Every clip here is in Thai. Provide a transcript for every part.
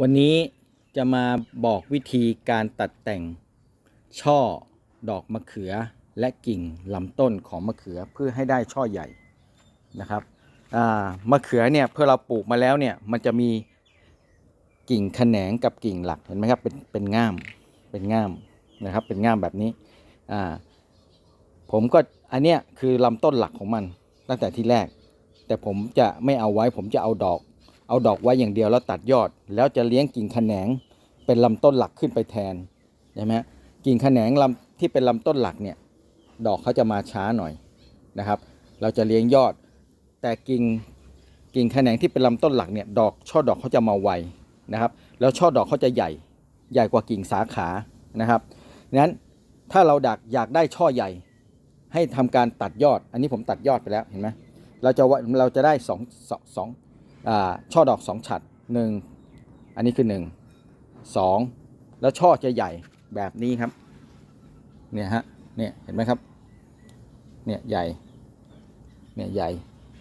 วันนี้จะมาบอกวิธีการตัดแต่งช่อดอกมะเขือและกิ่งลำต้นของมะเขือเพื่อให้ได้ช่อใหญ่นะครับมะเขือเนี่ยเพื่อเราปลูกมาแล้วเนี่ยมันจะมีกิ่งแขนงกับกิ่งหลักเห็นไหมครับเป็นเป็นง่ามเป็นง่ามนะครับเป็นง่ามแบบนี้ผมก็อันเนี้ยคือลำต้นหลักของมันตั้งแต่ที่แรก แต่ผมจะไม่เอาไว้ผมจะเอาดอก เอาดอกไว้อย่างเดียวแล้วตัดยอด แล้วจะเลี้ยงกิ่งแขนงเป็นลำต้นหลักขึ้นไปแทนใช่ไหมฮะกิ่งแขนงลำที่เป็นลำต้นหลักเนี่ยดอกเขาจะมาช้าหน่อยนะครับ เราจะเลี้ยงยอด แต่กิ่งกิ่งแขนงที่เป็นลำต้นหลักเนี่ยดอกช่อดอกเขาจะมาไวนะครับ แล้วช่อดอกเขาจะใหญ่ใหญ่กว่ากิ่งสาขานะครับนั้นถ้าเราดักอยากได้ช่อใหญ่ ให้ทำการตัดยอด อันนี้ผมตัดยอดไปแล้วเห็นไหมเราจะว่าเราจะได้สองสอง ช่อดอกสองฉัดหนึ่งอันนี้คือหนึ่งสองแล้วช่อจะใหญ่แบบนี้ครับ เนี่ยฮะ เนี่ยเห็นไหมครับ เนี่ยใหญ่ เนี่ยใหญ่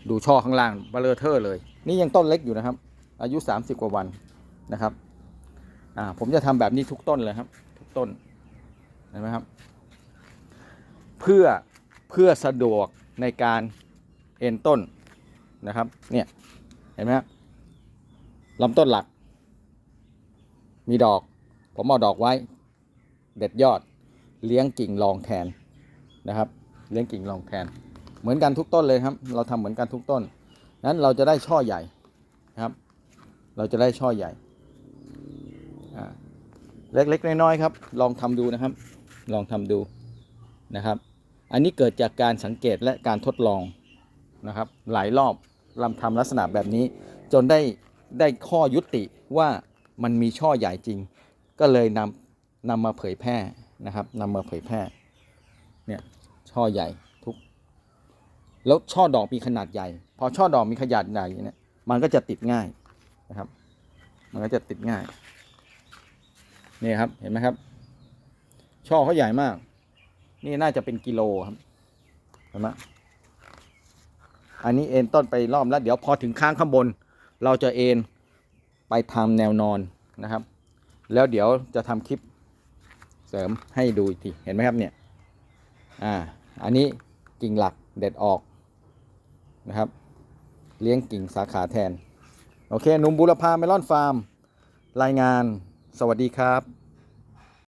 ดูช่อข้างล่างเบลเทอร์เลย นี่ยังต้นเล็กอยู่นะครับ อายุ 30 กว่าวันนะครับ อ่า ผมจะทำแบบนี้ทุกต้นเลยครับ ทุกต้น เห็นไหมครับ เพื่อ เพื่อสะดวกในการเอ็นต้นนะครับ เนี่ย เห็นไหมครับลำต้นหลัก มีดอก ผมเอาดอกไว้ เด็ดยอด เลี้ยงกิ่งรองแทนนะครับ เลี้ยงกิ่งรองแทน เหมือนกันทุกต้นเลยครับ เราทำเหมือนกันทุกต้น นั้นเราจะได้ช่อใหญ่นะครับ เราจะได้ช่อใหญ่เล็กๆน้อยๆครับ ลองทำดูนะครับ ลองทำดูนะครับ อันนี้เกิดจากการสังเกตและการทดลองนะครับ หลายรอบ ลำทำลักษณะแบบนี้ จนได้ได้ข้อยุติว่ามันมีช่อใหญ่จริง ก็เลยนำนำมาเผยแพร่นะครับนำมาเผยแพร่เนี่ยช่อใหญ่ทุก แล้วช่อดอกมีขนาดใหญ่ พอช่อดอกมีขนาดใหญ่เนี่ยมันก็จะติดง่ายนะครับ มันก็จะติดง่ายนี่ครับเห็นไหมครับ ช่อเขาใหญ่มาก นี่น่าจะเป็นกิโลครับเห็นไหม อันนี้เอ็นต้นไปรอบแล้ว เดี๋ยวพอถึงข้างข้างบน เราจะเอ็นไปทำแนวนอนนะครับ แล้วเดี๋ยวจะทำคลิปเสริมให้ดูอีกทีเห็นไหมครับเนี่ยอ่าอันนี้กิ่งหลักเด็ดออกนะครับ เลี้ยงกิ่งสาขาแทน โอเคหนุ่มบุรพาเมลอนฟาร์ม รายงาน สวัสดีครับ